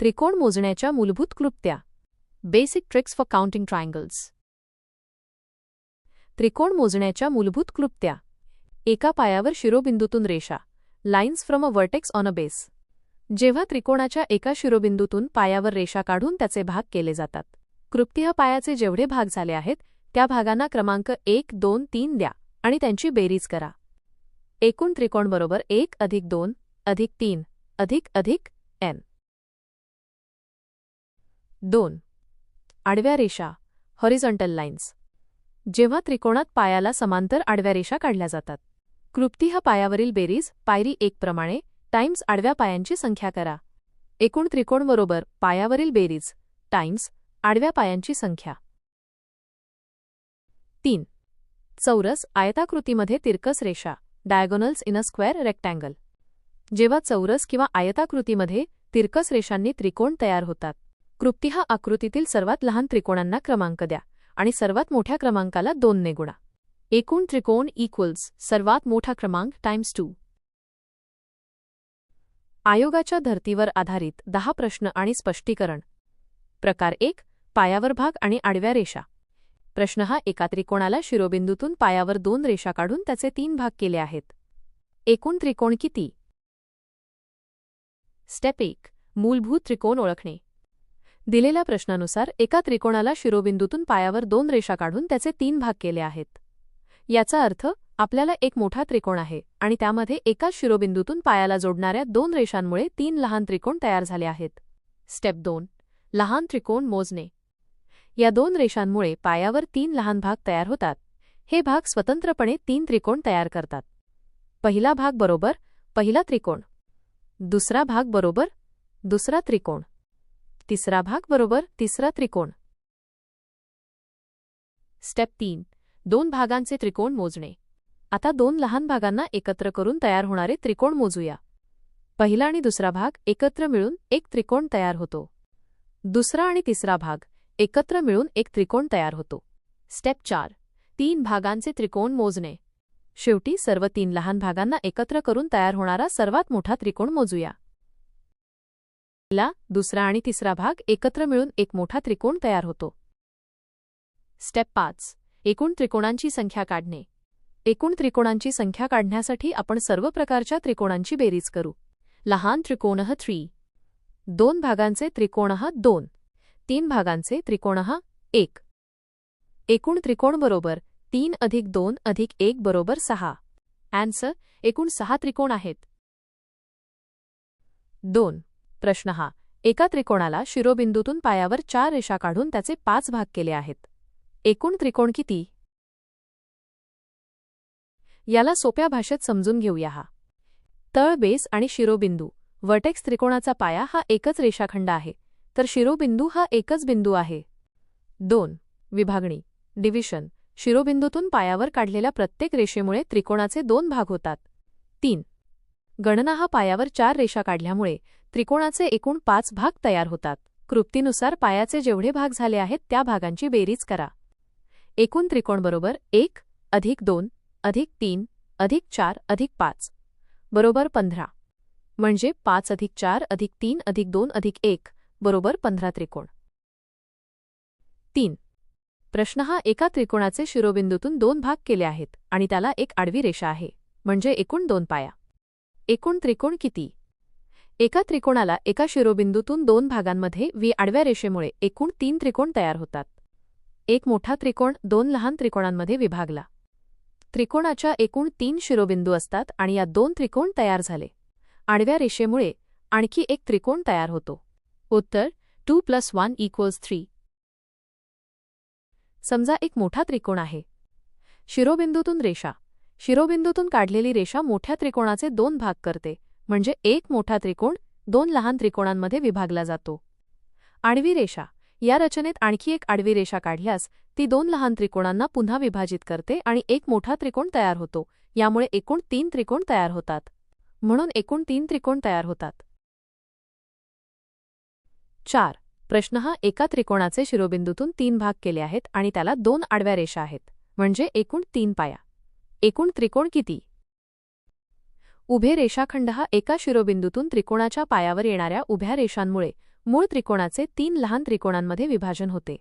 त्रिकोण मोजण्याच्या मूलभूत क्लुप्त्या. Basic tricks for counting triangles त्रिकोण मोजण्याच्या मूलभूत क्लुप्त्या. एका पायावर शिरोबिंदूतून रेषा. Lines from a vertex on a base जेव्हा त्रिकोणाच्या एका शिरोबिंदूतून पायावर रेषा काढून त्याचे भाग केले जातात. कृप्तिह पायाचे जेवढे भाग झाले आहेत त्या भागांना क्रमांक एक दोन तीन द्या आणि त्यांची बेरीज करा. एकूण त्रिकोण बरोबर एक अधिक दोन अधिक तीन अधिक अधिक एन. दोन. आडव्या रेषा हॉरिझॉन्टल लाईन्स जेव्हा त्रिकोणात पायाला समांतर आडव्या रेषा काढल्या जातात. कृप्तिह पायावरील बेरीज पायरी एक प्रमाणे टाइम्स आडव्या पायांची संख्या करा. एकूण त्रिकोण बरोबर पायावरील बेरीज टाइम्स आडव्या पायांची संख्या. तीन. चौरस आयताकृतीमध्ये तिरकस रेषा diagonals in a square rectangle जेव्हा चौरस किंवा आयताकृतीमध्ये तिरकस रेषांनी त्रिकोण तयार होतात. कृप्तिहा आकृतीतील सर्वात लहान त्रिकोणांना क्रमांक द्या आणि सर्वात मोठ्या क्रमांकाला दोनने गुणा एकूण त्रिकोण इक्वल्स सर्वात मोठा क्रमांक टाइम्स टू आयोगाच्या धर्तीवर आधारित दहा प्रश्न आणि स्पष्टीकरण. प्रकार एक पायावर भाग आणि आडव्या रेषा. प्रश्न हा एका त्रिकोणाला शिरोबिंदूतून पायावर दोन रेषा काढून त्याचे तीन भाग केले आहेत. एकूण त्रिकोण किती? स्टेप एक मूलभूत त्रिकोण ओळखणे. दिलेल्या प्रश्नानुसार एका त्रिकोणाला शिरोबिंदूतून पायावर दोन रेषा काढून त्याचे तीन भाग केले आहेत. याचा अर्थ आपल्याला एक मोठा त्रिकोण आहे आणि त्यामध्ये एकाच शिरोबिंदूतून पायाला जोडणाऱ्या दोन रेषांमुळे तीन लहान त्रिकोण तयार झाले आहेत. स्टेप दोन. लहान त्रिकोण मोजणे. या दोन रेषांमुळे पायावर तीन लहान भाग तयार होतात. हे भाग स्वतंत्रपणे तीन त्रिकोण तयार करतात. पहिला भाग बरोबर पहिला त्रिकोण. दुसरा भाग बरोबर दुसरा त्रिकोण. तिसरा भाग बरोबर तिसरा त्रिकोण. स्टेप तीन. दोन भागांचे त्रिकोण मोजणे. आता दोन लहान भागांना एकत्र करून तयार होणारे त्रिकोण मोजूया. पहिला आणि दुसरा भाग एकत्र मिळून एक त्रिकोण तयार होतो. दुसरा आणि तिसरा भाग एकत्र मिळून एक त्रिकोण तयार होतो. स्टेप चार. तीन भागांचे त्रिकोण मोजणे. शेवटी सर्व तीन लहान भागांना एकत्र करून तयार होणारा सर्वात मोठा त्रिकोण मोजूया. पहिला दुसरा आणि तिसरा भाग एकत्र मिळून एक मोठा त्रिकोण तयार होतो. स्टेप पाच. एकूण त्रिकोणांची संख्या काढणे. एकूण त्रिकोणांची संख्या काढण्यासाठी आपण सर्व प्रकारच्या त्रिकोणांची बेरीज करू. लहान त्रिकोणः थ्री दोन भागांचे त्रिकोणः दोन. तीन भागांचे त्रिकोणः एक. एकूण त्रिकोण बरोबर तीन अधिक दोन अधिक एक बरोबर सहा. अँसर एकूण सहा त्रिकोण आहेत. दोन. प्रश्न हा. एका त्रिकोणाला शिरोबिंदूतून पायावर चार रेषा काढून त्याचे पाच भाग केले आहेत. एकूण त्रिकोण किती? याला सोप्या भाषेत समजून घेऊया हा. तळ बेस आणि शिरोबिंदू. वर्टेक्स त्रिकोणाचा पाया हा एकच रेषाखंड आहे. तर शिरोबिंदू हा एकच बिंदू आहे. दोन. विभागणी. डिव्हिशन. शिरोबिंदूतून पायावर काढलेल्या प्रत्येक रेषेमुळे त्रिकोणाचे दोन भाग होतात. तीन. गणना हा पायावर चार रेषा काढल्यामुळे त्रिकोणाचे एकूण पाच भाग तयार होतात. कृप्तीनुसार पायाचे जेवढे भाग झाले आहेत त्या भागांची बेरीज करा. एकूण त्रिकोण बरोबर एक अधिक दोन अधिक तीन अधिक चार अधिक पाच. बरोबर पंधरा. म्हणजे पाच अधिक चार अधिक तीन अधिक दोन अधिक एक. बरोबर पंधरा त्रिकोण. तीन. प्रश्न हा एका त्रिकोणाचे शिरोबिंदूतून दोन भाग केले आहेत आणि त्याला एक आडवी रेषा आहे. म्हणजे एकूण दोन पाया. एकूण त्रिकोण किती? एका त्रिकोणाला एका शिरोबिंदूतून दोन भागांमध्ये वी आडव्या रेषेमुळे एकूण तीन त्रिकोण तयार होतात. एक मोठा त्रिकोण दोन लहान त्रिकोणांमध्ये विभागला. त्रिकोणाच्या एकूण तीन शिरोबिंदू असतात आणि या दोन त्रिकोण तयार झाले. आडव्या रेषेमुळे आणखी एक त्रिकोण तयार होतो. उत्तर two plus one equals three समजा एक मोठा त्रिकोण आहे. शिरोबिंदूतून रेषा. शिरोबिंदूतून काढलेली रेषा मोठ्या त्रिकोणाचे दोन भाग करते. म्हणजे एक मोठा त्रिकोण दोन लहान त्रिकोणांमध्ये विभागला जातो. आडवी रेषा. या रचनेत आणखी एक आडवी रेषा काढल्यास ती दोन लहान त्रिकोणांना पुन्हा विभाजित करते आणि एक मोठा त्रिकोण तयार होतो. यामुळे एकूण तीन त्रिकोण तयार होतात. म्हणून एकूण तीन त्रिकोण तयार होतात. चार. प्रश्न हा एका त्रिकोणाचे शिरोबिंदूतून तीन भाग केले आहेत आणि त्याला दोन आडव्या रेषा आहेत. म्हणजे एकूण तीन पाया. एकूण त्रिकोण किती? उभे रेषाखंड हा एका शिरोबिंदूतून त्रिकोणाच्या पायावर येणाऱ्या उभ्या रेषांमुळे मूळ त्रिकोणाचे तीन लहान त्रिकोणांमध्ये विभाजन होते.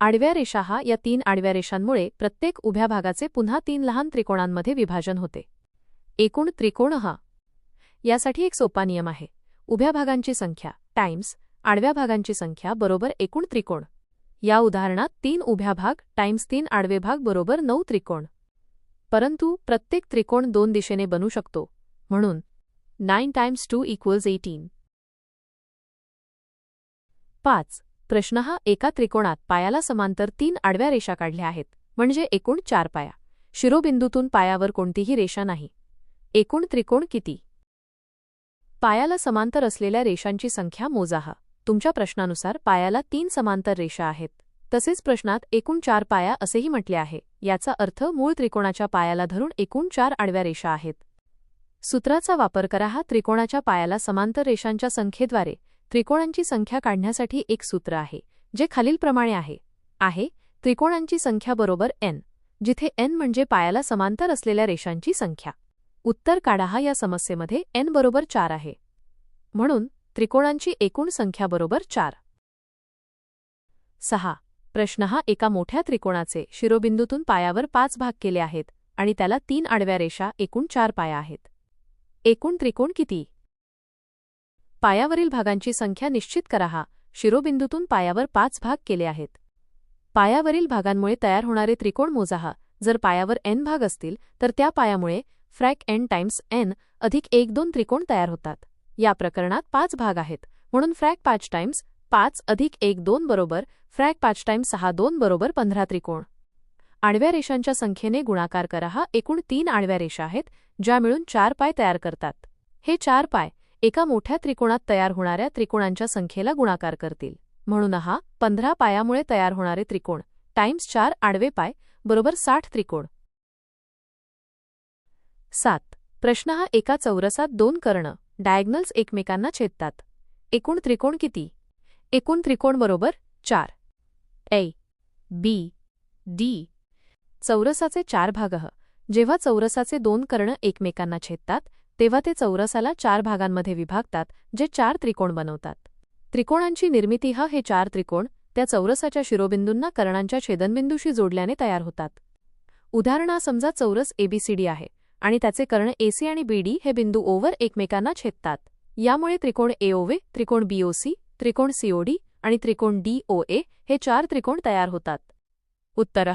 आडव्या रेषा हा या तीन आडव्या रेषांमुळे प्रत्येक उभ्या भागाचे पुन्हा तीन लहान त्रिकोणांमध्ये विभाजन होते. एकूण त्रिकोण हा. यासाठी एक सोपा नियम आहे. उभ्या भागांची संख्या टाइम्स आडव्या भागांची संख्या बरोबर एकूण त्रिकोण. या उदाहरणात तीन उभ्या भाग टाइम्स तीन आडवे भाग बरोबर नऊ त्रिकोण. परंतु प्रत्येक त्रिकोण दोन दिशेने बनू शकतो. म्हणून nine times two equals eighteen पाच. प्रश्न हा एका त्रिकोणात पायाला समांतर तीन आडव्या रेषा काढल्या आहेत म्हणजे एकूण चार पाया. शिरोबिंदूतून पायावर कोणतीही रेषा नाही. एकूण त्रिकोण किती? पायाला समांतर असलेल्या रेषांची संख्या मोजाहा तुमच्या प्रश्नानुसार पायाला तीन समांतर रेषा आहेत. तसेच प्रश्नात एकूण चार पाया असेही म्हटले आहे. याचा अर्थ मूळ त्रिकोणाच्या पायाला धरून एकूण चार आडव्या रेषा आहेत. सूत्राचा वापर करा हा त्रिकोणाच्या पायाला समांतर रेषांच्या संख्येद्वारे. त्रिकोणांची संख्या काढण्यासाठी एक सूत्र आहे जे खालीलप्रमाणे आहे. आहे त्रिकोणांची संख्या बरोबर एन जिथे एन म्हणजे पायाला समांतर असलेल्या रेषांची संख्या. उत्तर काढा हा या समस्येमध्ये एन बरोबर चार आहे. म्हणून त्रिकोणांची एकूण संख्या बरोबर चार. सहा प्रश्न हा एका मोठ्या त्रिकोणाचे शिरोबिंदूतून पायावर पाच भाग केले आहेत आणि त्याला तीन आडव्या रेषा एकूण चार पाया आहेत. एकूण त्रिकोण किती? पायावरील भागांची संख्या निश्चित करा हा. शिरोबिंदूतून पायावर पाच भाग केले आहेत. पायावरील भागांमुळे तयार होणारे त्रिकोण मोजाहा जर पायावर एन भाग असतील तर त्या पायामुळे फ्रॅक एन टाइम्स एन अधिक एक दोन त्रिकोण तयार होतात. या प्रकरणात पाच भाग आहेत. म्हणून फ्रॅक पाच टाइम्स पाच अधिक एक दोन बरोबर फ्रॅक पाच टाइम्स सहा दोन बरोबर पंधरा त्रिकोण. आडव्या रेषांच्या संख्येने गुणाकार करा. हा एकूण तीन आडव्या रेषा आहेत ज्या मिळून चार पाय तयार करतात. हे चार पाय एका मोठ्या त्रिकोणात तयार होणाऱ्या त्रिकोणांच्या संख्येला गुणाकार करतील. म्हणून हा पंधरा पायामुळे तयार होणारे त्रिकोण टाइम्स चार आडवे पाय बरोबर साठ त्रिकोण. सात. प्रश्न हा एका चौरसात दोन कर्ण डायग्नल्स एकमेकांना छेदतात. एकूण त्रिकोण किती? एकूण त्रिकोण बरोबर चार. ए बी डी चौरसाचे चार भाग. जेव्हा चौरसाचे दोन कर्ण एकमेकांना छेदतात तेव्हा ते चौरसाला चार भागांमध्ये विभागतात जे चार त्रिकोण बनवतात. त्रिकोणांची निर्मिती हा हे चार त्रिकोण त्या चौरसाच्या शिरोबिंदूंना कर्णांच्या छेदनबिंदूशी जोडल्याने तयार होतात. उदाहरणा समजा चौरस एबीसीडी आहे आणि त्याचे कर्ण एसी आणि बीडी हे बिंदू ओवर एकमेकांना छेदतात. यामुळे त्रिकोण एओवे त्रिकोण बीओसी त्रिकोण सीओडी आणि त्रिकोण डीओए हे चार त्रिकोण तयार होतात. उत्तर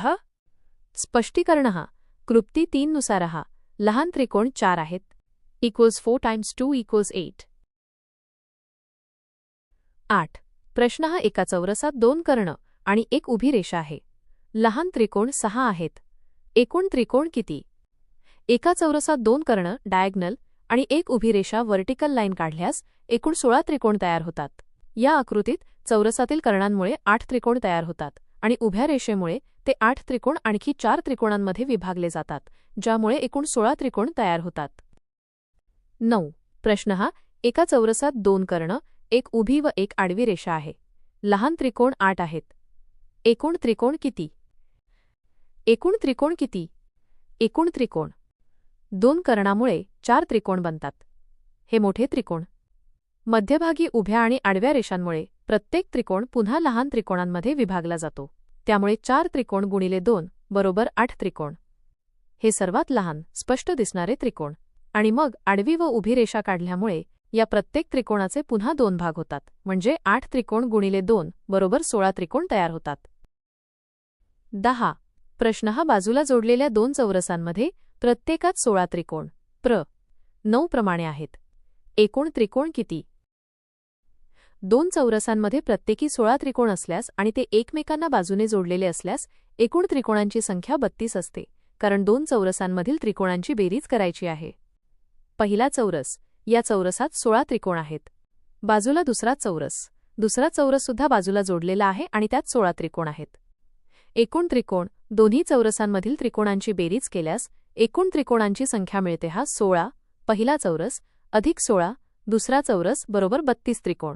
स्पष्टीकरण हा. कृप्ती तीननुसार हा. लहान त्रिकोण चार आहेत. Equals four times two equals eight. आठ. प्रश्न हा एका चौरसात दोन कर्ण आणि एक उभी रेषा आहे. लहान त्रिकोण सहा आहेत. एकूण त्रिकोण किती? एका चौरसात दोन कर्ण डायग्नल आणि एक उभी रेषा व्हर्टिकल लाईन काढल्यास एकूण सोळा त्रिकोण तयार होतात. या आकृतीत चौरसातील कर्णांमुळे आठ त्रिकोण तयार होतात. आणि उभ्या रेषेमुळे ते आठ त्रिकोण आणखी चार त्रिकोणांमध्ये विभागले जातात ज्यामुळे एकूण सोळा त्रिकोण तयार होतात. नऊ. प्रश्न हा एका चौरसात दोन कर्ण एक उभी व एक आडवी रेषा आहे. लहान त्रिकोण आठ आहेत. एकूण त्रिकोण किती? एकूण त्रिकोण किती? एकूण त्रिकोण. दोन कर्णामुळे चार त्रिकोण बनतात. हे मोठे त्रिकोण. मध्यभागी उभ्या आणि आडव्या रेषांमुळे प्रत्येक त्रिकोण पुन्हा लहान त्रिकोणांमध्ये विभागला जातो. त्यामुळे चार त्रिकोण गुणिले दोन बरोबर आठ त्रिकोण. हे सर्वात लहान स्पष्ट दिसणारे त्रिकोण. आणि मग आडवी व उभी रेषा काढल्यामुळे या प्रत्येक त्रिकोणाचे पुन्हा दोन भाग होतात. म्हणजे आठ त्रिकोण गुणिले दोन बरोबर सोळा त्रिकोण तयार होतात. दहा. प्रश्न हा बाजूला जोडलेल्या दोन चौरसांमध्ये प्रत्येकात सोळा त्रिकोण. प्र. नऊ प्रमाणे आहेत. एकूण त्रिकोण किती? दोन चौरसांमध्ये प्रत्येकी सोळा त्रिकोण असल्यास आणि ते एकमेकांना बाजूने जोडलेले असल्यास एकूण त्रिकोणांची संख्या बत्तीस असते कारण दोन चौरसांमधील त्रिकोणांची बेरीज करायची आहे. पहिला चौरस या चौरसात सोळा त्रिकोण आहेत. बाजूला दुसरा चौरस दुसरा चौरससुद्धा बाजूला जोडलेला आहे आणि त्यात सोळा त्रिकोण आहेत. एकूण त्रिकोण दोन्ही चौरसांमधील त्रिकोणांची बेरीज केल्यास एकूण त्रिकोणांची संख्या मिळते हा सोळा पहिला चौरस अधिक सोळा दुसरा चौरस बरोबर बत्तीस त्रिकोण.